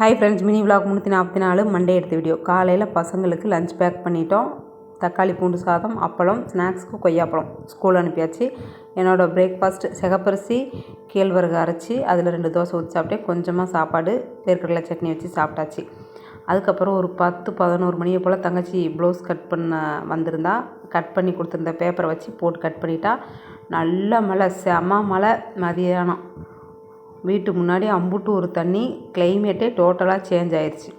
Hi friends mini vlog முந்நூற்றி நாற்பத்தி நாலு மண்டே எடுத்த வீடியோ காலையில் பசங்களுக்கு லஞ்ச் பேக் பண்ணிட்டோம். தக்காளி பூண்டு சாதம் அப்பளம் ஸ்நாக்ஸ்க்கு கொய்யாப்பழம் ஸ்கூல் அனுப்பியாச்சு. என்னோடய பிரேக்ஃபாஸ்ட் சிகப்பரிசி கேழ்வரகு அரைச்சி அதில் ரெண்டு தோசை ஊற்றி சாப்பிட்டேன். கொஞ்சமாக சாப்பாடு வேர்க்கடலை சட்னி வச்சு சாப்பிட்டாச்சு. அதுக்கப்புறம் ஒரு பத்து பதினோரு மணியை போல் தங்கச்சி ப்ளவுஸ் கட் பண்ண வந்திருந்தா. கட் பண்ணி கொடுத்துருந்த பேப்பரை வச்சு போட்டு கட் பண்ணிட்டா. நல்ல மழை செம மழை மதியானம். வீட்டு முன்னாடி அம்புட்டு ஒரு தண்ணி கிளைமேட்டே டோட்டலாக சேஞ்ச் ஆயிடுச்சு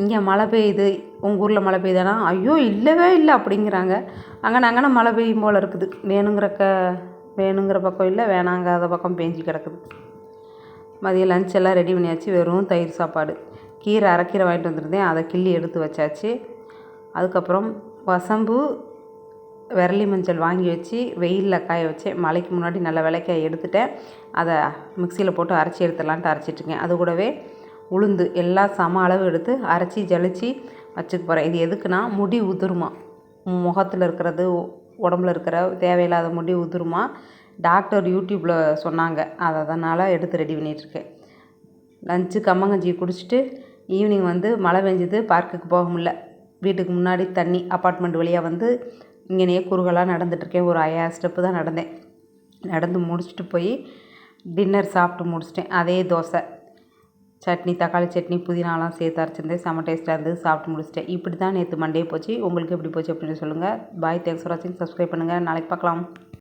இங்கே மழை பெய்யுது உங்கள் ஊரில் மழை பெய்யுதானா? ஐயோ இல்லவே இல்லை அப்படிங்கிறாங்க. அங்கே நாங்கன்னா மழை பெய்யும் போல் இருக்குது? வேணுங்கிற க வேணுங்கிற பக்கம் இல்லை வேணாங்காத பக்கம் பேஞ்சு கிடக்குது. மதியம் லஞ்ச் எல்லாம் ரெடி பண்ணியாச்சு வெறும் தயிர் சாப்பாடு. கீரை அரைக்கீரை வாங்கிட்டு வந்துருந்தேன் அதை கிள்ளி எடுத்து வச்சாச்சு. அதுக்கப்புறம் வசம்பு விரலி மஞ்சள் வாங்கி வச்சு வெயிலில் காய வச்சேன் மழைக்கு முன்னாடி நல்ல விளக்காய் எடுத்துட்டேன். அதை மிக்சியில் போட்டு அரைச்சி எடுத்துடலான்ட்டு அரைச்சிட்ருக்கேன். அது கூடவே உளுந்து எல்லாம் சம அளவு எடுத்து அரைச்சி ஜலிச்சு வச்சுக்க போகிறேன் இது எதுக்குன்னா முடி உதிருமா. முகத்தில் இருக்கிறது உடம்புல இருக்கிற தேவையில்லாத முடி உதிருமா. டாக்டர் யூடியூப்பில் சொன்னாங்க. அதை அதனால் எடுத்து ரெடி பண்ணிகிட்ருக்கேன் லஞ்சு கம்மங்கஞ்சி குடிச்சிட்டு ஈவினிங் வந்து மழை பெஞ்சது பார்க்குக்கு போக முடில வீட்டுக்கு முன்னாடி தண்ணி அப்பார்ட்மெண்ட் வழியாக வந்து இங்கேனையே குறுகலாக நடந்துகிட்ருக்கேன் ஒரு ஐயாயிரம் ஸ்டெப்பு தான் நடந்தேன். நடந்து முடிச்சுட்டு போய் டின்னர் சாப்பிட்டு முடிச்சிட்டேன். அதே தோசை. சட்னி தக்காளி சட்னி புதினாலாம் சேர்த்து அரைச்சிருந்தேன். செம்ம டேஸ்ட்டாக இருந்தது. சாப்பிட்டு முடிச்சிட்டேன். இப்படி தான் நேற்று மண்டே போச்சு. உங்களுக்கு எப்படி போச்சு அப்படின்னு சொல்லுங்கள் பாய் தேங்க்ஸ் ஃபார் வாட்சிங் சப்ஸ்கிரைப் பண்ணுங்கள் நாளைக்கு பார்க்கலாம்.